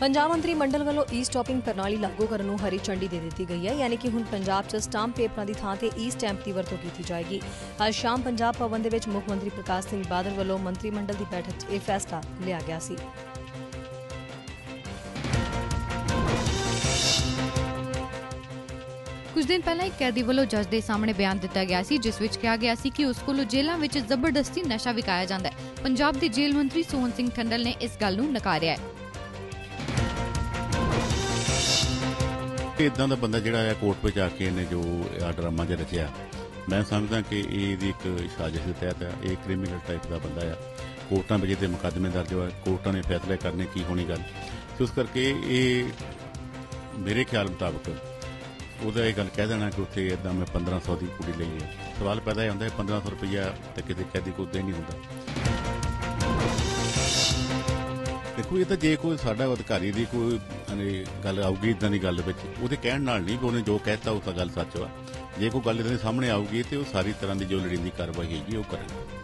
ਪੰਜਾਬ ਮੰਤਰੀ ਮੰਡਲ ਵੱਲੋਂ ਈ ਸਟਾਪਿੰਗ ਪ੍ਰਣਾਲੀ ਲਾਗੂ ਕਰਨ ਨੂੰ ਹਰੀ ਝੰਡੀ ਦੇ ਦਿੱਤੀ ਗਈ ਹੈ, ਯਾਨੀ ਕਿ ਹੁਣ ਪੰਜਾਬ 'ਚ ਸਟਾਂਪ ਪੇਪਰਾਂ ਦੀ ਥਾਂ ਤੇ ਈ ਸਟੈਂਪ ਦੀ ਵਰਤੋਂ ਕੀਤੀ ਜਾਏਗੀ। ਅੱਜ ਸ਼ਾਮ ਪੰਜਾਬ ਭਵਨ ਦੇ ਵਿੱਚ ਮੁੱਖ ਮੰਤਰੀ ਪ੍ਰਕਾਸ਼ ਸਿੰਘ ਬਾਦਲ ਵੱਲੋਂ ਮੰਤਰੀ ਮੰਡਲ ਦੀ ਬੈਠਕ 'ਚ ਇਹ ਫੈਸਲਾ ਲਿਆ ਗਿਆ ਸੀ। ਕੁਝ ਦਿਨ ਪਹਿਲਾਂ ਇੱਕ ਕੈਦੀ ਵੱਲੋਂ ਜੱਜ ਦੇ ਸਾਹਮਣੇ ਬਿਆਨ ਦਿੱਤਾ ਗਿਆ ਸੀ, ਜਿਸ ਵਿੱਚ ਕਿਹਾ ਗਿਆ ਸੀ ਕਿ ਉਸ ਕੋਲੋਂ ਜੇਲ੍ਹਾਂ ਵਿੱਚ ਜ਼ਬਰਦਸਤੀ ਨਸ਼ਾ ਵਿਕਾਇਆ ਜਾਂਦਾ ਹੈ। ਪੰਜਾਬ ਦੇ ਜੇਲ੍ਹ ਮੰਤਰੀ ਸੋਹਨ ਸਿੰਘ ਠੰਡਲ ਨੇ ਇਸ ਗੱਲ ਨੂੰ ਨਕਾਰਿਆ ਹੈ। ਇਦਾਂ ਦਾ ਬੰਦਾ ਜਿਹੜਾ ਆ ਕੋਰਟ ਵਿੱਚ ਆ ਕੇ ਇਹਨੇ ਜੋ ਆ ਡਰਾਮਾ ਜਿਹਾ ਰਚਿਆ, ਮੈਂ ਸਮਝਦਾ ਕਿ ਇਹ ਇਹਦੀ ਇੱਕ ਸਾਜ਼ਿਸ਼ ਦੇ ਤਹਿਤ ਆ, ਇਹ ਕ੍ਰਿਮੀਨਲ ਟਾਈਪ ਦਾ ਬੰਦਾ ਆ। ਕੋਰਟਾਂ ਵਿੱਚ ਇਹਦੇ ਮੁਕੱਦਮੇ ਦਰਜ ਹੋਏ, ਕੋਰਟਾਂ ਨੇ ਫੈਸਲੇ ਕਰਨੇ ਕੀ ਹੋਣੀ ਗੱਲ। ਤੇ ਉਸ ਕਰਕੇ ਇਹ ਮੇਰੇ ਖਿਆਲ ਮੁਤਾਬਕ ਉਹਦਾ ਇਹ ਗੱਲ ਕਹਿ ਦੇਣਾ ਕਿ ਉੱਥੇ ਇਦਾਂ ਮੈਂ 1500 ਦੀ ਕੁੜੀ ਲਈ ਹੈ ਸਵਾਲ ਪੈਦਾ ਇਹ ਹੁੰਦਾ ਹੈ 1500 ਰੁਪਇਆ ਤੇ ਕਿਤੇ ਕੈਦੀ ਕੋਲ ਦੇ ਨਹੀਂ ਹੁੰਦਾ। ਦੇਖੋ, ਇਹ ਤਾਂ ਜੇ ਕੋਈ ਸਾਡਾ ਅਧਿਕਾਰੀ ਦੀ ਕੋਈ ਅਨੇ ਗੱਲ ਆਊਗੀ, ਇਦਾਂ ਦੀ ਗੱਲ ਵਿੱਚ। ਉਹਦੇ ਕਹਿਣ ਨਾਲ ਨਹੀਂ ਕਿ ਉਹਨੇ ਜੋ ਕਹਿਤਾ ਉਹ ਤਾਂ ਗੱਲ ਸੱਚ ਵਾ। ਜੇ ਕੋਈ ਗੱਲ ਇਹਦੇ ਸਾਹਮਣੇ ਆਊਗੀ ਤੇ ਉਹ ਸਾਰੀ ਤਰ੍ਹਾਂ ਦੀ ਜੋ ਲੋੜੀਂਦੀ ਕਾਰਵਾਈ ਹੈਗੀ ਉਹ ਕਰਨਗੇ